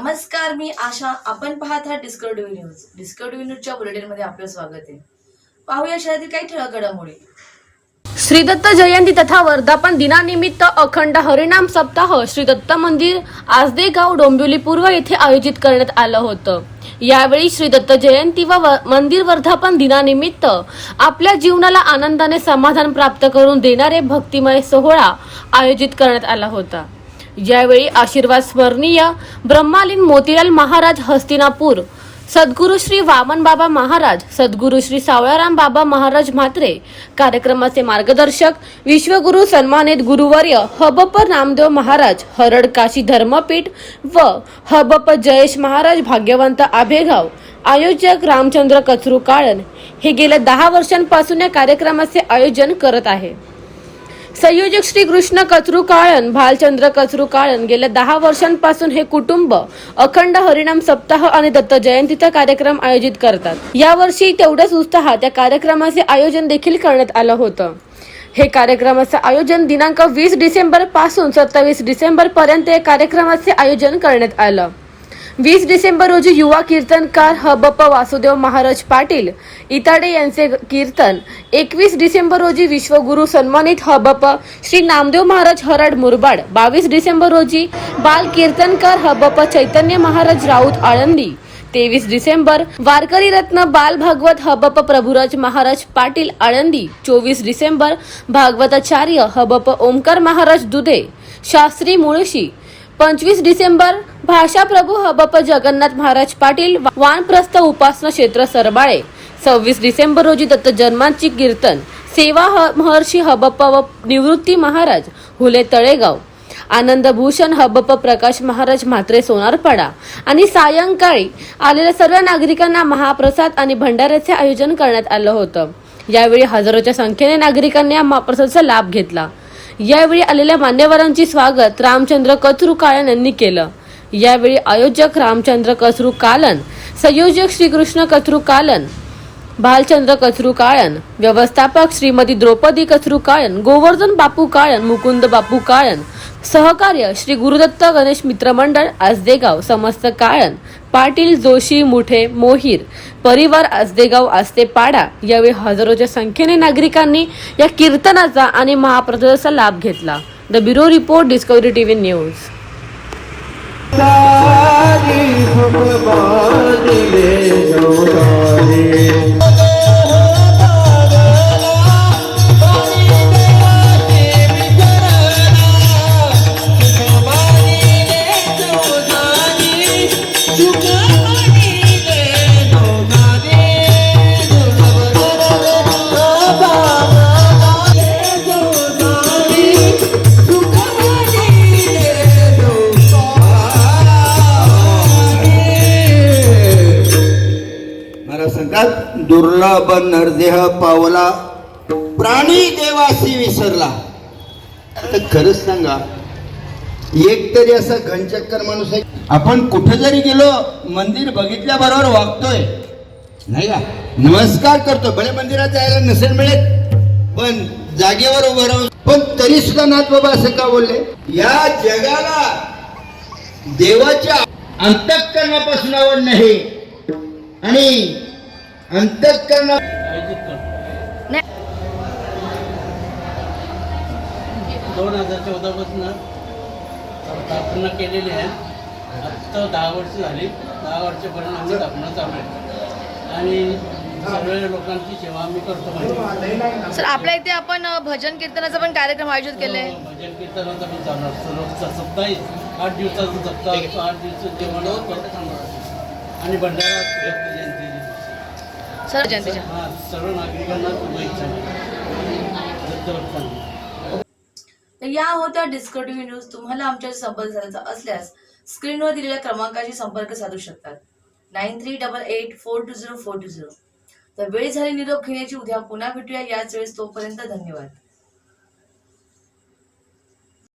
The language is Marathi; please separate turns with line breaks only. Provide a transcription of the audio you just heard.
नमस्कार मी आशा. आपण पाहत आहात डिस्कवरी न्यूज डिस्कवरी न्यूजच्या बुलेटिनमध्ये आपलं स्वागत आहे. पाहूया शहरातील काही ठळक घडामोडी.
श्रीदत्त जयंती तथा वर्धापन दिनानिमित्त अखंड हरिनाम सप्ताह श्रीदत्त मंदिर आजदे गाव डोंबिवली पूर्व येथे आयोजित करण्यात आलं होतं. यावेळी श्रीदत्त जयंती व- मंदिर वर्धापन दिनानिमित्त आपल्या जीवनाला आनंदाने समाधान प्राप्त करून देणारे भक्तिमय सोहळा आयोजित करण्यात आला होता. यावेळी आशीर्वाद स्मरणीय ब्रह्मालीन मोतीलाल महाराज हस्तिनापूर सद्गुरु श्री वामन बाबा महाराज सद्गुरु श्री सावळाराम बाबा महाराज म्हात्रे कार्यक्रमाचे मार्गदर्शक विश्वगुरु सन्मानित गुरुवर्य हबप नामदेव महाराज हरड काशी धर्मपीठ व हबप जयेश महाराज भाग्यवंत आभेगाव आयोजक रामचंद्र कचरू काळन हे गेल्या दहा वर्षांपासून या कार्यक्रमाचे आयोजन करत आहे. संयोजक श्री कृष्ण कचरू काळन भालचंद्र कचरू काळन गेल्या दहा वर्षांपासून हे कुटुंब अखंड हरिणाम सप्ताह आणि दत्त जयंतीचा कार्यक्रम आयोजित करतात. यावर्षी तेवढ्याच उत्साहात या कार्यक्रमाचे आयोजन देखील करण्यात आलं होतं. हे कार्यक्रमाचं आयोजन दिनांक वीस डिसेंबरपासून सत्तावीस डिसेंबर पर्यंत या कार्यक्रमाचे आयोजन करण्यात आलं. वीस डिसेंबर रोजी युवा कीर्तनकार हबप वासुदेव महाराज पाटील इताडे यांचे कीर्तन. एकवीस डिसेंबर रोजी विश्वगुरु सन्मानित हबप श्री नामदेव महाराज हराड मुरबाड. बावीस डिसेंबर रोजी बाल कीर्तनकार हबप चैतन्य महाराज राऊत आळंदी. तेवीस डिसेंबर वारकरी रत्न बाल भागवत हबप प्रभुराज महाराज पाटील आळंदी. चोवीस डिसेंबर भागवताचार्य हबप ओमकार महाराज दुधे. शास्त्री मुळशी. पंचवीस डिसेंबर भाषा प्रभू हबप जगन्नाथ महाराज पाटील वानप्रस्थ उपासना क्षेत्र सरबाळे. सव्वीस डिसेंबर रोजी दत्त जन्मांची कीर्तन. सेवा ह- महर्षी हबप्प व निवृत्ती महाराज हुले तळेगाव. आनंद भूषण हबप प्रकाश महाराज म्हात्रे सोनारपाडा. आणि सायंकाळी आलेल्या सर्व नागरिकांना महाप्रसाद आणि भंडाऱ्याचे आयोजन करण्यात आलं होतं. यावेळी हजारोच्या संख्येने नागरिकांनी या महाप्रसादाचा लाभ घेतला. यावेळी आलेल्या मान्यवरांची स्वागत रामचंद्र कचरू काळन यांनी केलं. यावेळी आयोजक रामचंद्र कचरू कालन संयोजक श्रीकृष्ण कचरू कालन भालचंद्र कचरू काळन व्यवस्थापक श्रीमती द्रौपदी कचरू काळन गोवर्धन बापू काळन मुकुंद बापू काळन सहकार्य श्री गुरुदत्त गणेश मित्रमंडळ आजदेगाव आसदेगाव समस्त काळन पाटील जोशी मुठे मोहीर परिवार आसदेगाव आस्ते पाडा यावेळी हजारोच्या संख्येने नागरिकांनी या कीर्तनाचा आणि महाप्रसादाचा लाभ घेतला. The bureau report Discovery TV news.
तारी दुर्लभ नरदेह पावला प्राणी देवासी विसरला. आता खरंच सांगा एक तरी असा घनचक्कर माणूस आहे. आपण कुठे जरी गेलो मंदिर बघितल्याबरोबर वागतोय. नाही का? नमस्कार करतो. भले मंदिरात जायला नसेल मिळत पण जागेवर उभं राहून. पण तरी सुद्धा नाथ बाबा असं का बोलले? या जगाला देवाच्या अंतकरणापासून आवड नाही. आणि अंतःकरणा.
दोन हजार चौदापासून स्थापना केलेली आहे. आत्ता दहा वर्ष झाली. दहा वर्षापर्यंत आम्ही स्थापना चालू आहे. आणि सगळ्या लोकांची सेवा आम्ही करतो म्हणजे.
सर आपल्या इथे आपण भजन कीर्तनाचा पण कार्यक्रम आयोजित केलाय
भजन कीर्तनाचा पण चालू असतो रोजचा सप्ताहीच आठ दिवसाचं सप्ताह असतो आठ दिवसाचं जेवण आणि भंडारा
सर जयंतीच्या
सर्व नागरिकांना शुभेच्छा.
तर या होत्या डिस्कवरी न्यूज तुम्हाला आमच्याशी संपर्क साधायचा असल्यास स्क्रीनवर दिलेल्या क्रमांकाशी संपर्क साधू शकतात. Nine three double eight four two zero four two zero. तर वेळ झाली निरोप घेण्याची उद्या पुन्हा भेटूया. याच वेळेस तोपर्यंत धन्यवाद.